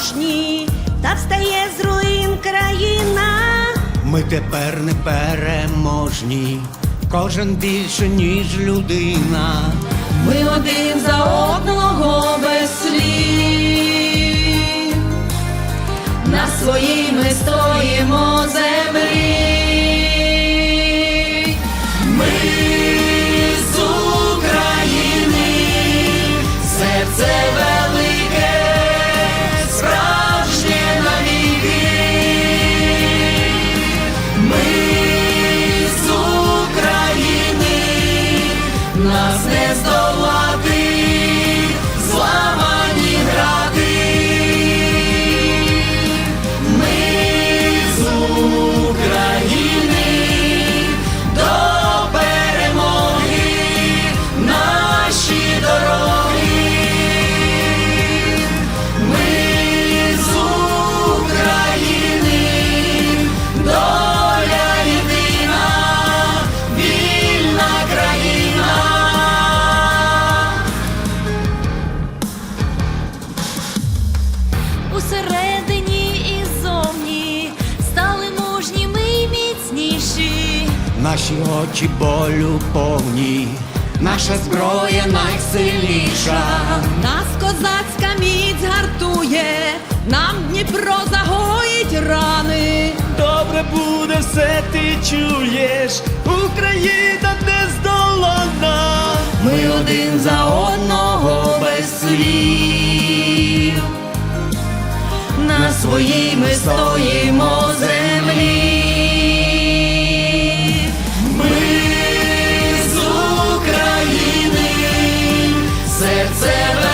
порожні, та встає з руїн країна. Ми тепер не переможні, кожен більше, ніж людина. Ми один за одного без слів. На своїй ми стоїмо землі. Наші очі болю повні, наша зброя найсильніша. Нас козацька міць гартує, нам Дніпро загоїть рани. Добре буде все, ти чуєш, Україна не здолана. Ми один за одного без слів. На своїй ми стоїмо серце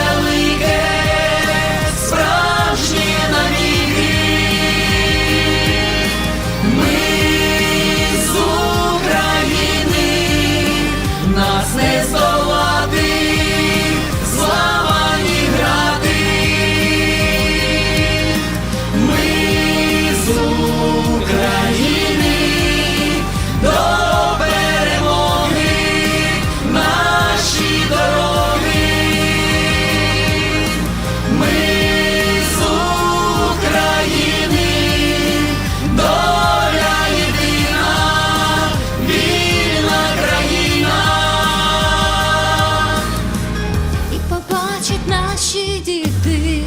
наші діти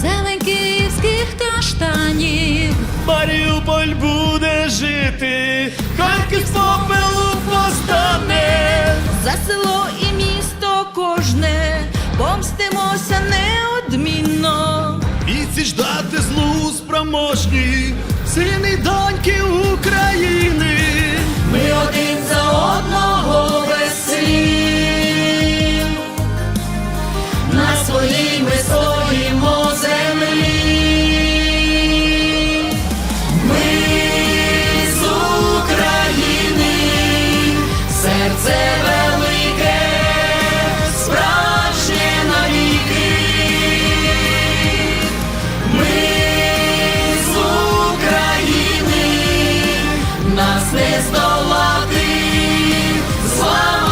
зелень київських каштанів. Маріуполь буде жити, Харків з попелу постане. За село і місто кожне помстимося неодмінно. І ці ждати злу спроможні, сини до не здолати. Слава